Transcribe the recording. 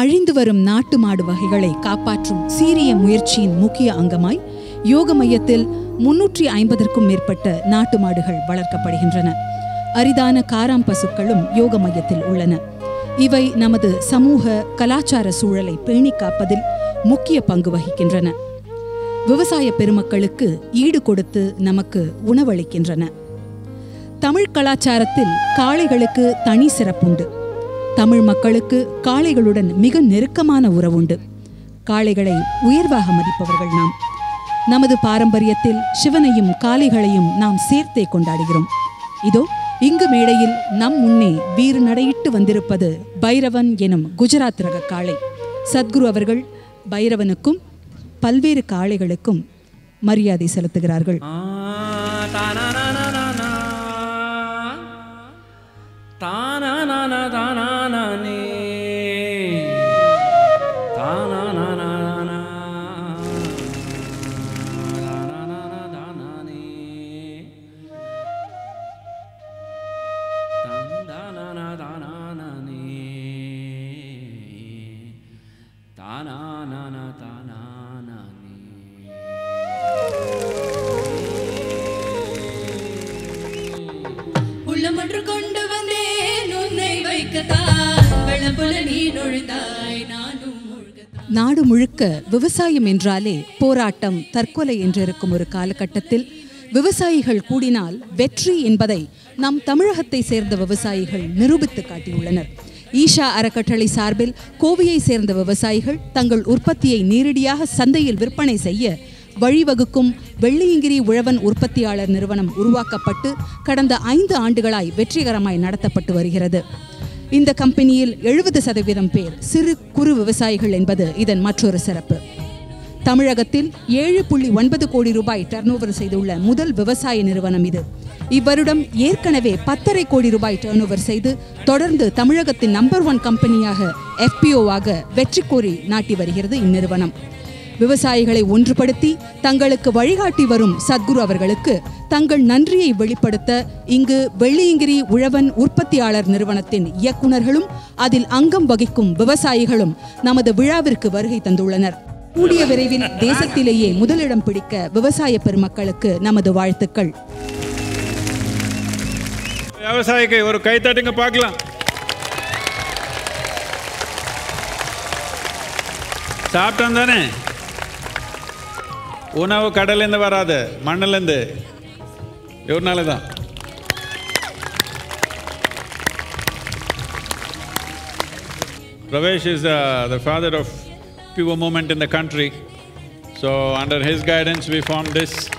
அழிந்து வரும் நாட்டு மாடு வகைகளை காப்பாற்றும் சீரிய முயற்சியின் முக்கிய அங்கமாய் யோக மையத்தில் முன்னூற்றி ஐம்பதற்கும் மேற்பட்ட நாட்டு மாடுகள் வளர்க்கப்படுகின்றன. அரிதான காராம் பசுக்களும் யோக மையத்தில் உள்ளன. இவை நமது சமூக கலாச்சார சூழலை பேணி காப்பதில் முக்கிய பங்கு வகிக்கின்றன. விவசாய பெருமக்களுக்கு ஈடு கொடுத்து நமக்கு உணவளிக்கின்றன. தமிழ் கலாச்சாரத்தில் காளைகளுக்கு தனி சிறப்புண்டு. தமிழ் மக்களுக்கு காளைகளுடன் மிக நெருக்கமான உறவுண்டு. காளைகளை உயர்வாக மதிப்பவர்கள் நாம். நமது பாரம்பரியத்தில் சிவனையும் காளைகளையும் நாம் சேர்த்தே கொண்டாடுகிறோம். இதோ இங்கு மேடையில் நம் முன்னே வீறு நடையிட்டு வந்திருப்பது பைரவன் எனும் குஜராத் ரக காளை. சத்குரு அவர்கள் பைரவனுக்கும் பல்வேறு காளைகளுக்கும் மரியாதை செலுத்துகிறார்கள். நாடு முழுக்க விவசாயம் என்றாலே போராட்டம் தற்கொலை என்றிருக்கும் ஒரு காலகட்டத்தில் விவசாயிகள் கூடினால் வெற்றி என்பதை நம் தமிழகத்தை சேர்ந்த விவசாயிகள் நிரூபித்து காட்டியுள்ளனர். ஈஷா அறக்கட்டளை சார்பில் கோவையை சேர்ந்த விவசாயிகள் தங்கள் உற்பத்தியை நேரடியாக சந்தையில் விற்பனை செய்ய வழிவகுக்கும் வெள்ளியங்கிரி உழவன் உற்பத்தியாளர் நிறுவனம் உருவாக்கப்பட்டு கடந்த ஐந்து ஆண்டுகளாய் வெற்றிகரமாய் நடத்தப்பட்டு வருகிறது. இந்த கம்பெனியில் எழுபது சதவீதம் பேர் சிறு குறு விவசாயிகள் என்பது இதன் மற்றொரு சிறப்பு. தமிழகத்தில் ஏழு புள்ளி ஒன்பது கோடி ரூபாய் டர்னோவர் செய்துள்ள முதல் விவசாய நிறுவனம் இது. இவ்வருடம் ஏற்கனவே பத்தரை கோடி ரூபாய் டர்னோவர் செய்து தொடர்ந்து தமிழகத்தின் நம்பர் ஒன் கம்பெனியாக எஃபிஓவாக வெற்றி கோரி நாட்டி வருகிறது இந்நிறுவனம். விவசாயிகளை ஒன்றுபடுத்தி தங்களுக்கு வழிகாட்டி வரும் சத்குரு அவர்களுக்கு தங்கள் நன்றியை வெளிப்படுத்த இங்கு வெள்ளியங்கிரி உழவன் உற்பத்தியாளர் நிறுவனத்தின் இயக்குனர்களும் அதில் அங்கம் வகிக்கும் விவசாயிகளும் நமது விழாவிற்கு வருகை தந்துள்ளனர். கூடிய விரைவில் தேசத்திலேயே முதலிடம் பிடிக்க விவசாய பெருமக்களுக்கு நமது வாழ்த்துக்கள். விவசாயிக்கு ஒரு கைத்தட்டுங்க பார்க்கலாம். சாப்பிட்டோம் தானே? உணவு கடல்லேருந்து வராது மண்ணிலேருந்து இவர்னால தான் Pravesh is uh, the father of pure movement in the country. So under his guidance, we formed this